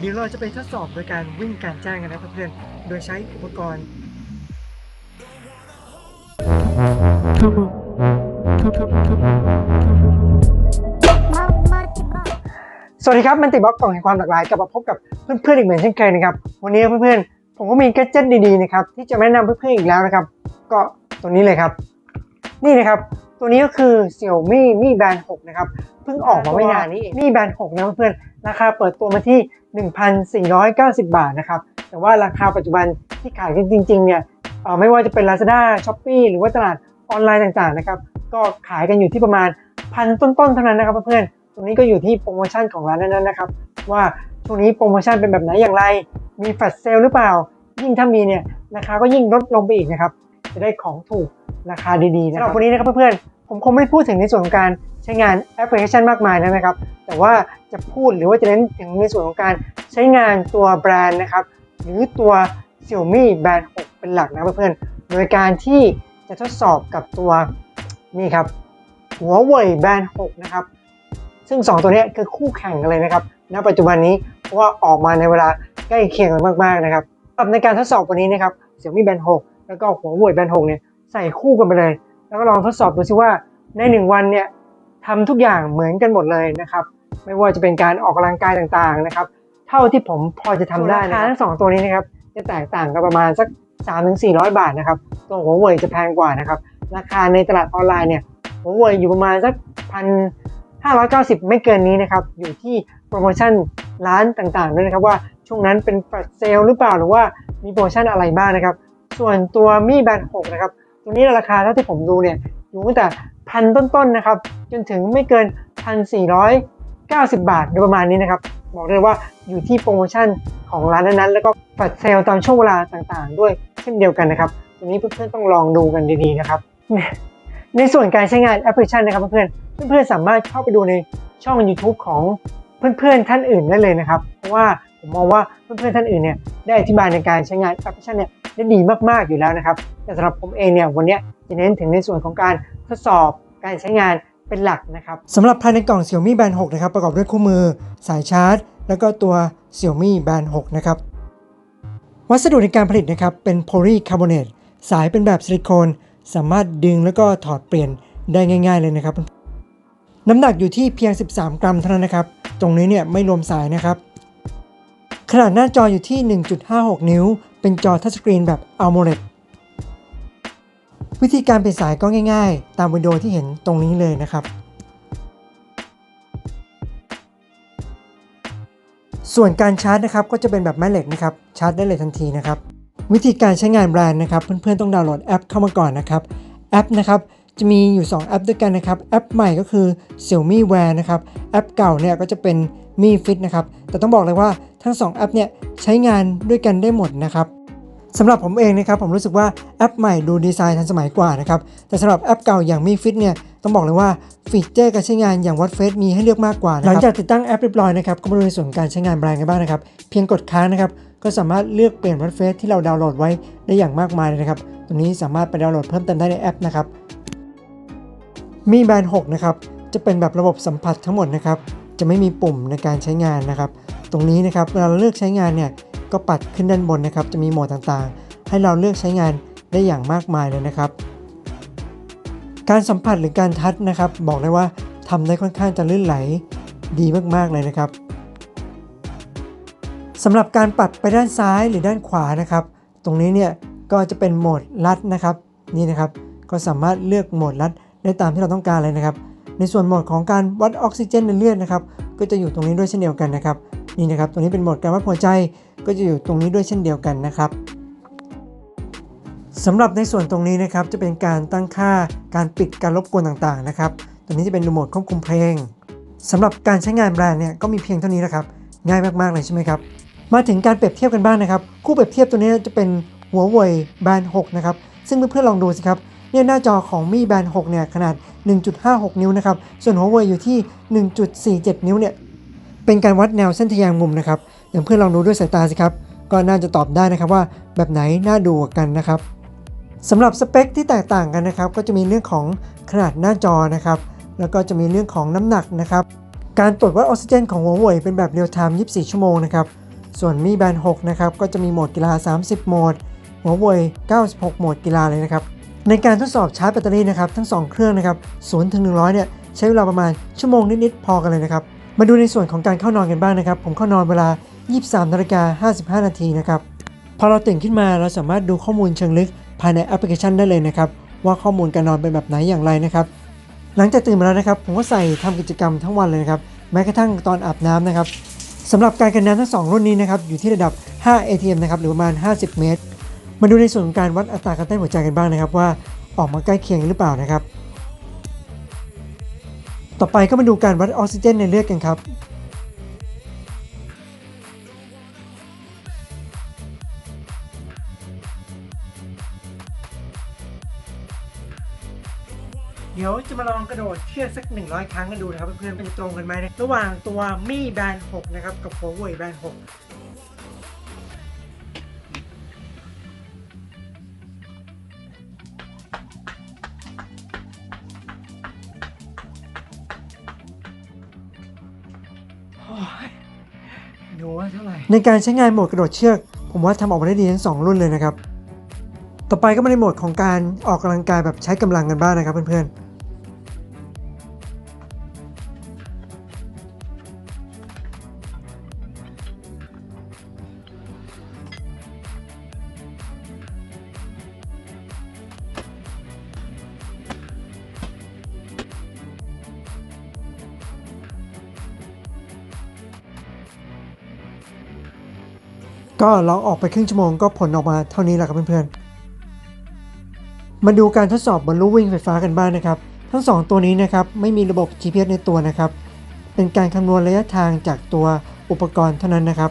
เดี๋ยวเราจะไปทดสอบโดยการวิ่งกลารแจ้งกันนะครับเพื่อนๆโดยใช้อุปกรณ์สวัสดีครับมันติบล็อกกล่องแห่งความหลากหลายกลับมาพบกับเพื่อนๆอีกเหมือนเช่นเคยนะครับ วันนี้เพื่อนๆผมก็มีแกดเจิตดีๆนะครับที่จะมาแนะนำเพื่อนๆอีกแล้วนะครับ ก็ตัวนี้เลยครับ นี่นะครับ ตัวนี้ก็คือ Xiaomi Mi Band 6 นะครับเพิ่งออกมาไม่นานนี้เอง Mi Band 6นะเพื่อนๆราคาเปิดตัวมาที่ 1,490 บาทนะครับ แต่ว่าราคาปัจจุบันที่ขายกันจริงๆเนี่ยเอ่อไม่ว่าจะเป็น Lazada Shopee หรือว่าตลาดออนไลน์ต่างๆนะครับก็ขายกันอยู่ที่ประมาณพันต้นๆเท่านั้นนะครับเพื่อนๆตรงนี้ก็อยู่ที่โปรโมชั่นของร้านนั้นๆนะครับ ว่าช่วงนี้โปรโมชั่นเป็นแบบไหนอย่างไร มีแฟลชเซลหรือเปล่า ยิ่งถ้ามีเนี่ยราคาก็ยิ่งลดลงไปอีกนะครับ จะได้ของถูกราคาดีๆนะครับสำหรับวันนี้นะครับเพื่อนๆผมคงไม่พูดถึงในส่วนของการใช้งานแอปพลิเคชันมากมายนะครับ แต่ว่าจะพูดหรือว่าจะเน้นถึงในส่วนของการใช้งานตัวแบรนด์นะครับ หรือตัว Xiaomi Band 6 เป็นหลักนะเพื่อนๆ โดยการที่จะทดสอบกับตัวนี่ครับหัวเว่ยแบน6นะครับ ซึ่ง 2 ตัวนี้คือคู่แข่งกันเลยนะครับ ณ ปัจจุบันนี้ เพราะว่าออกมาในเวลาใกล้เคียงกันมากๆนะครับสำหรับในการทดสอบวันนี้นะครับ Xiaomi Band 6 แล้วก็หัวเว่ยแบน6เนี่ยใส่คู่กันไปเลย แล้วก็ลองทดสอบดูซิว่าใน 1 วันเนี่ย ทำทุกอย่างเหมือนกันหมดเลยนะครับ ไม่ว่าจะเป็นการออกกำลังกายต่างๆนะครับ เท่าที่ผมพอจะทำได้นะทั้งสองตัวนี้นะครับจะแตกต่างกันประมาณสัก 3-400 บาทนะครับ ตัวหัวเว่ยจะแพงกว่านะครับ ราคาในตลาดออนไลน์เนี่ยหัวเว่ยอยู่ประมาณสักพันห้าร้อยเก้าสิบไม่เกินนี้นะครับ อยู่ที่โปรโมชั่นร้านต่างๆด้วยนะครับว่าช่วงนั้นเป็นแฟลชเซลหรือเปล่าหรือว่ามีโปรโมชั่นอะไรบ้างนะครับ ส่วนตัวมีแบน6นะครับ ตัวนี้ราคาเท่าที่ผมดูเนี่ยอยู่ตั้งแต่ พันต้นๆนะครับ จนถึงไม่เกินพันสี่ร้อยเก้าสิบบาทโดยประมาณนี้นะครับ บอกเลยว่าอยู่ที่โปรโมชั่นของร้านนั้นๆแล้วก็แฟลชเซลตามช่วงเวลาต่างๆ ด้วยเช่นเดียวกันนะครับตรงนี้เพื่อนๆต้องลองดูกันดีๆนะครับในส่วนการใช้งานแอปพลิเคชันนะครับเพื่อนๆเพื่อนๆสามารถเข้าไปดูในช่อง YouTube ของเพื่อนๆท่านอื่นได้เลยนะครับ เพราะว่าผมมองว่าเพื่อนๆท่านอื่นเนี่ยได้อธิบายในการใช้งานแอปพลิเคชันเนี่ยได้ดีมากๆอยู่แล้วนะครับ แต่สำหรับผมเองเนี่ยวันนี้จะเน้นถึงในส่วนของการทดสอบ การใช้งานเป็นหลักนะครับสำหรับภายในกล่อง Xiaomi Band 6 นะครับ ประกอบด้วยคู่มือ สายชาร์จ แล้วก็ตัว Xiaomi Band 6 นะครับ วัสดุในการผลิตนะครับ เป็นโพลีคาร์บอเนตสายเป็นแบบซิลิโคน สามารถดึงแล้วก็ถอดเปลี่ยนได้ง่าย ๆ เลยนะครับ น้ำหนักอยู่ที่เพียง 13 กรัมเท่านั้นนะครับ ตรงนี้เนี่ยไม่รวมสายนะครับ ขนาดหน้าจออยู่ที่ 1.56 นิ้ว เป็นจอทัชสกรีนแบบ AMOLED วิธีการเปลี่ยนสายก็ง่ายๆ ตามวิดีโอที่เห็นตรงนี้เลยนะครับ ส่วนการชาร์จนะครับก็จะเป็นแบบแม่เหล็กนะครับชาร์จได้เลยทันทีนะครับ วิธีการใช้งานแบรนด์นะครับ เพื่อนๆต้องดาวน์โหลดแอปเข้ามาก่อนนะครับแอปนะครับจะมีอยู่ 2 แอปด้วยกันนะครับ แอปใหม่ก็คือ Xiaomi Wear นะครับ แอปเก่าเนี่ยก็จะเป็น Mi Fit นะครับ แต่ต้องบอกเลยว่าทั้ง 2 แอปเนี่ยใช้งานด้วยกันได้หมดนะครับ สำหรับผมเองนะครับผมรู้สึกว่าแอปใหม่ดูดีไซน์ทันสมัยกว่านะครับแต่สำหรับแอปเก่าอย่าง Mi Fit เนี่ยต้องบอกเลยว่าฟีเจอร์การใช้งานอย่าง Watch Face มีให้เลือกมากกว่านะครับหลังจากติดตั้งแอปเรียบร้อยนะครับก็มาดูในส่วนการใช้งานแบรนด์กันบ้างนะครับเพียงกดค้างนะครับก็สามารถเลือกเปลี่ยน Watch Face ที่เราดาวน์โหลดไว้ได้อย่างมากมายเลยนะครับตรงนี้สามารถไปดาวน์โหลดเพิ่มเติมได้ในแอปนะครับมีแบรนด์6นะครับจะเป็นแบบระบบสัมผัสทั้งหมดนะครับจะไม่มีปุ่มในการใช้งานนะครับ ตรงนี้นะครับเวลาเราเลือกใช้งานเนี่ย ก็ปัดขึ้นด้านบนนะครับ จะมีโหมดต่างๆ ให้เราเลือกใช้งานได้อย่างมากมายเลยนะครับ การสัมผัสหรือการทัชนะครับ บอกเลยว่าทำได้ค่อนข้างจะลื่นไหลดีมากๆเลยนะครับสำหรับการปัดไปด้านซ้ายหรือด้านขวานะครับ ตรงนี้เนี่ยก็จะเป็นโหมดลัดนะครับนี่นะครับ ก็สามารถเลือกโหมดลัดได้ตามที่เราต้องการเลยนะครับ ในส่วนโหมดของการวัดออกซิเจนในเลือดนะครับ ก็จะอยู่ตรงนี้ด้วยเช่นเดียวกันนะครับ นี่นะครับตรงนี้เป็นโหมดการวัดหัวใจก็จะอยู่ตรงนี้ด้วยเช่นเดียวกันนะครับสำหรับในส่วนตรงนี้นะครับจะเป็นการตั้งค่าการปิดการรบกวนต่างๆนะครับตรงนี้จะเป็นโหมดควบคุมเพลงสำหรับการใช้งานแบรนด์เนี่ยก็มีเพียงเท่านี้นะครับง่ายมากๆเลยใช่ไหมครับมาถึงการเปรียบเทียบกันบ้างนะครับ คู่เปรียบเทียบตัวนี้จะเป็นหัวเว่ยแบรนด์6นะครับซึ่งเพื่อนๆลองดูสิครับเนี่ยหน้าจอของมีแบรนด์6เนี่ยขนาด 1.56 นิ้วนะครับส่วนหัวเว่ยอยู่ที่ 1.47 นิ้วเนี่ย เป็นการวัดแนวเส้นทะแยงมุมนะครับอย่างเพื่อนลองดูด้วยสายตาสิครับ ก็น่าจะตอบได้นะครับว่าแบบไหนน่าดูกว่ากันนะครับสำหรับสเปคที่แตกต่างกันนะครับ ก็จะมีเรื่องของขนาดหน้าจอนะครับ แล้วก็จะมีเรื่องของน้ำหนักนะครับ การตรวจวัดออกซิเจนของหัวเว่ยเป็นแบบเรียลไทม์ 24 ชั่วโมงนะครับ ส่วนมีแบน6นะครับ ก็จะมีโหมดกีฬา 30 โหมด หัวเว่ย 96 โหมดกีฬาเลยนะครับ ในการทดสอบชาร์จแบตเตอรี่นะครับ ทั้ง 2 เครื่องนะครับ0ถึง100 เนี่ย ใช้เวลาประมาณชั่วโมงนิด ๆ พอกันเลยนะครับ มาดูในส่วนของการเข้านอนกันบ้างนะครับ ผมเข้านอนเวลา 23นาฬิกา55 นาทีนะครับ พอเราตื่นขึ้นมาเราสามารถดูข้อมูลเชิงลึกภายในแอปพลิเคชันได้เลยนะครับ ว่าข้อมูลการนอนเป็นแบบไหนอย่างไรนะครับ หลังจากตื่นมาแล้วนะครับ ผมก็ใส่ทำกิจกรรมทั้งวันเลยนะครับ แม้กระทั่งตอนอาบน้ำนะครับสำหรับการกันน้ำทั้งสองรุ่นนี้นะครับอยู่ที่ระดับ 5 ATM นะครับหรือประมาณ 50 เมตร มาดูในส่วนของการวัดอัตราการเต้นหัวใจกันบ้างนะครับ ว่าออกมาใกล้เคียงหรือเปล่านะครับ ต่อไปก็มาดูการวัดออกซิเจนในเลือดกันครับ เดี๋ยวจะมาลองกระโดดเชือกสัก 100 ครั้งกันดูนะครับ เพื่อนๆมันจะตรงกันไหมนะระหว่างตัวมี่แบน6นะครับ กับหัวเว่ยแบน6 ดูว่าเท่าไหร่ ในการใช้งานโหมดกระโดดเชือก ผมว่าทำออกมาได้ดีทั้งสองรุ่นเลยนะครับ ต่อไปก็มาในโหมดของการออกกำลังกายแบบใช้กำลังกันบ้างนะครับเพื่อนๆ ก็ลองออกไปครึ่งชั่วโมงก็ผลออกมาเท่านี้แหละครับเพื่อนๆ มาดูการทดสอบบนลู่วิ่งไฟฟ้ากันบ้างนะครับ ทั้ง 2 ตัวนี้นะครับไม่มีระบบ GPS ในตัวนะครับ เป็นการคำนวณระยะทางจากตัวอุปกรณ์เท่านั้นนะครับ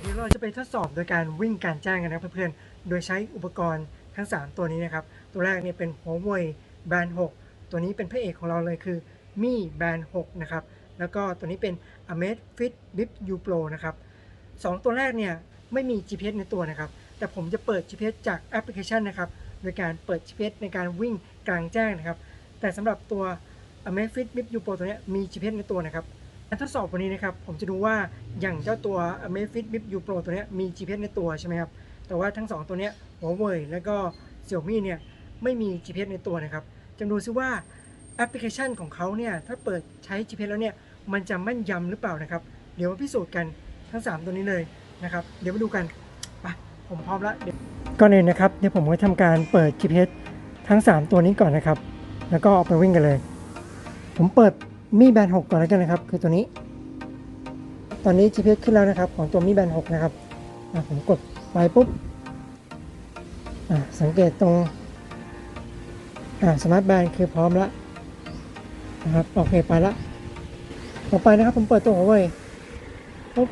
เดี๋ยวเราจะไปทดสอบโดยการวิ่งการจ้างกันนะเพื่อนๆ โดยใช้อุปกรณ์ทั้ง 3 ตัวนี้นะครับ ตัวแรกเนี่ยเป็นหัวเว่ยแบน6ตัวนี้เป็นพระเอกของเราเลยคือมี่แบน6นะครับ แล้วก็ตัวนี้เป็น a m a z Fit Bip U Pro นะครับสองตัวแรกเนี่ยไม่มี GPS ในตัวนะครับ แต่ผมจะเปิด GPS จากแอปพลิเคชันนะครับ โดยการเปิด GPS ในการวิ่งกลางแจ้งนะครับ แต่สำหรับตัว a m a z Fit Bip U Pro ตัวนี้มี GPS ในตัวนะครับการทดสอบวันนี้นะครับ ผมจะดูว่าอย่างเจ้าตัว a m a z Fit Bip U Pro ตัวนี้มี GPS ในตัวใช่ไหมครับ แต่ว่าทั้ง 2 ตัวเนี้ยหัวเว่แล้วก็ Xiaomi เนี่ยไม่มี GPS ในตัวนะครับจะดูซิว่าแอปพลิเคชันของเขาเนี่ยถ้าเปิดใช้ GPS แล้วเนี่ย มันจะแม่นยำหรือเปล่านะครับ เดี๋ยวมาพิสูจน์กันทั้ง 3 ตัวนี้เลยนะครับ เดี๋ยวมาดูกันไปผมพร้อมแล้วก่อนอื่นนะครับเดี๋ยวผมก็ทำการเปิด GPS ทั้ง 3 ตัวนี้ก่อนนะครับ แล้วก็ออกไปวิ่งกันเลย ผมเปิดมีแบน6ก่อนแล้วกันนะครับ คือตัวนี้ ตอนนี้ GPS ขึ้นแล้วนะครับ ของตัวมีแบน6นะครับผมกดไปปุ๊บสังเกตตรงสมาร์ทแบนคือพร้อมแล้วนะครับโอเคไปละ ต่อไปนะครับผมเปิดตัวหัวเว่ยปุ๊บ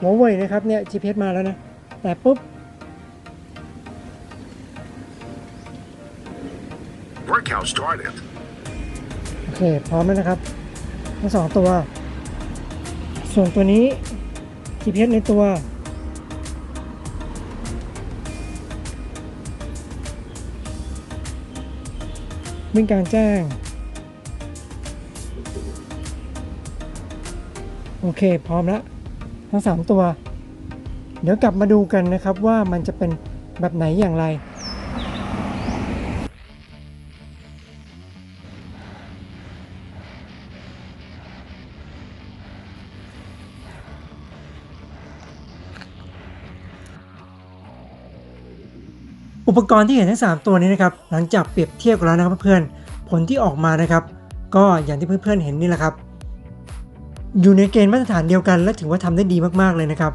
หัวเว่ยนะครับเนี่ย GPS มาแล้วนะ แต่ปุ๊บ Workout started. โอเค พร้อมแล้วนะครับ ทั้งสองตัว ส่วนตัวนี้ GPS ในตัว วิ่งกลารแจ้ง โอเค พร้อมแล้วทั้ง 3 ตัว เดี๋ยวกลับมาดูกันนะครับว่ามันจะเป็นแบบไหนอย่างไร อุปกรณ์ที่เห็นทั้ง 3 ตัวนี้นะครับ หลังจากเปรียบเทียบกันแล้วนะครับเพื่อนๆผลที่ออกมานะครับ ก็อย่างที่เพื่อนๆเห็นนี่แหละครับ อยู่ในเกณฑ์มาตรฐานเดียวกัน และถือว่าทำได้ดีมากๆเลยนะครับ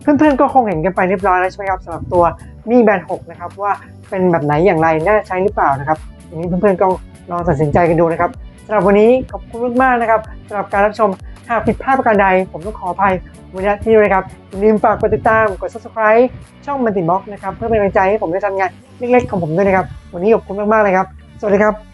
เพื่อนๆก็คงเห็นกันไปเรียบร้อยแล้วใช่ไหมครับสำหรับตัวมีแบน6นะครับว่าเป็นแบบไหนอย่างไรน่าใช้หรือเปล่านะครับทีนี้เพื่อนๆก็ลองตัดสินใจกันดูนะครับสำหรับวันนี้ขอบคุณมากๆนะครับสำหรับการรับชมหากผิดพลาดประการใด ผมต้องขออภัยวันนี้ที่นี่นะครับอย่าลืมฝากกดติดตามกด subscribe ช่องมันติบ็อกนะครับเพื่อเป็นกำลังใจให้ผมได้ทำงานเล็กๆของผมด้วยนะครับ วันนี้ขอบคุณมากๆเลยครับ สวัสดีครับ